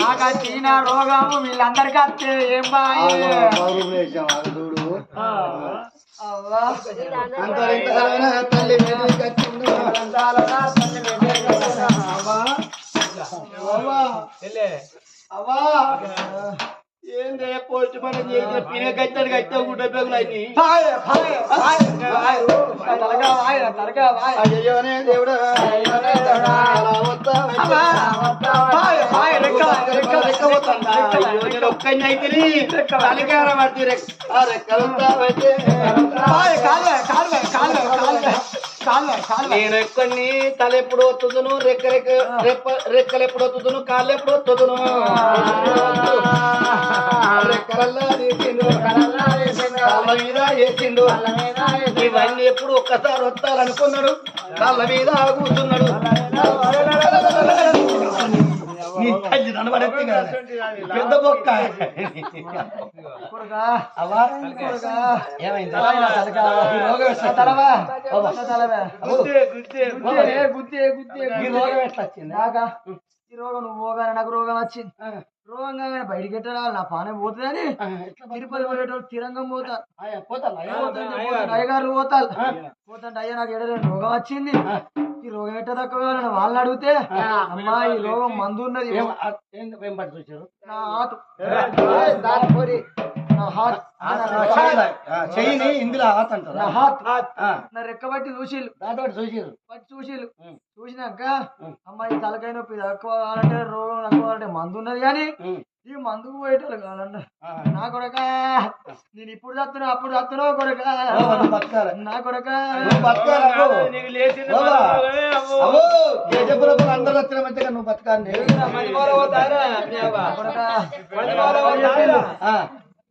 నాకు వచ్చిన రోగం వీళ్ళందరికీ వస్తే ఏం బాయ్? తల్లి. అవ్వా. ఏందే పోస్ట్ మనం చేసిన పినకచ్చడి కట్టే గుడ్డ పెగులు బాయ్ తలగా బాయ్ అయ్యోనే దేవుడా. కాల్వ కాల్వ కాల్వ నేను ఎక్కడిని తల ఎప్పుడు వస్తుందును రెక్క రెక్క రెప్ప రెక్కలు ఎప్పుడు వస్తుందును కాళ్ళు ఎప్పుడు వస్తుందును వేసిండు. ఇవన్నీ ఎప్పుడు ఒక్కసారి వస్తారనుకున్నాడు కాళ్ళ మీద కూర్చున్నాడు. తల్లి నడవడెత్తి కదా. పెద్ద బొక్క. ఏమైంది? ఈ రోగం ఎట్లా వచ్చింది? ఈ నువ్వు పోగానే నాకు రోగం వచ్చింది. రోగం కాగానే బయటికి ఎట్టరా నా పానే పోతుందని తిరుపతి పోయేటోళ్ళు తిరంగం పోతారు. అయ్యగారు పోతారు. పోతుంటే అయ్యా నాకు ఎడలేని రోగం వచ్చింది. ఈ రోగం ఎట్ట తక్కువ వాళ్ళని అడిగితే అమ్మా ఈ రోగం మందు ఉన్నది హాత్. చెయ్యిని ఇందులో అంటారు? హాత్. నా రెక్క బట్టి చూసిళ్ళు. చూసినాక అమ్మాయి తలకాయ నొప్పి తక్కువ కావాలంటే రోగం తక్కువ కావాలంటే మందు ఉన్నది కానీ ఈ మందుకు పోయేటోళ్ళు కావాలంట నా కొడక. నేను ఇప్పుడు చస్తున్నా అప్పుడు చస్తున్నావు కొడక. బతకాలి. నా కొడక. నువ్వు బతకాలి అందరూ మధ్యగా నువ్వు బతకాలి.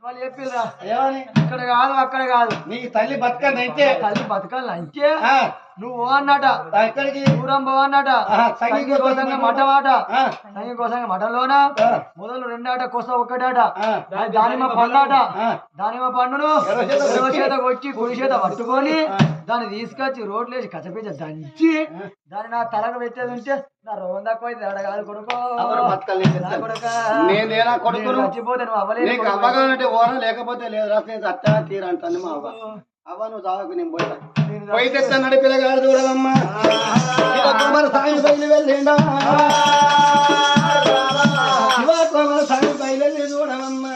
వాళ్ళు చెప్పిర్రా. ఏమని? ఇక్కడ కాదు అక్కడ కాదు. నీ తల్లి బతకండి అయితే తల్లి బతకాలి అంటే ఆ, నువ్వు అన్నట ఎక్కడికి దూరం పో అన్నట. ఆహా, సంగీ సంగీ కోసంగా మఠం ఆట ఆ, సంగీ కోసంగా మఠంలోన మొదలు రెండాట కొస ఒక్కటాట. దానిమ్మ పండాట. ఆ. దానిమ్మ పండును. చేత కొట్టి. కుడి చేత పట్టుకొని దాన్ని తీసుకొచ్చి రోడ్లు వేసి కచ్చపించ దంచి దాన్ని నా తలకు పెట్టేది ఉంటే నా రోగం తక్కువ అయితే కాదు కొడుకో. చచ్చిపోతే నువ్వు అవ్వలేదు లేకపోతే లేదు. రాస్తే అత్తా తీరంటాను మా అవ్వ. అవ్వ నువ్వు చావకు నేను పోయినా పోయి తెస్తాడు పిల్లగాడు చూడదమ్మా సాయి బయలు వెళ్ళిండా సాయి బయలు చూడవమ్మా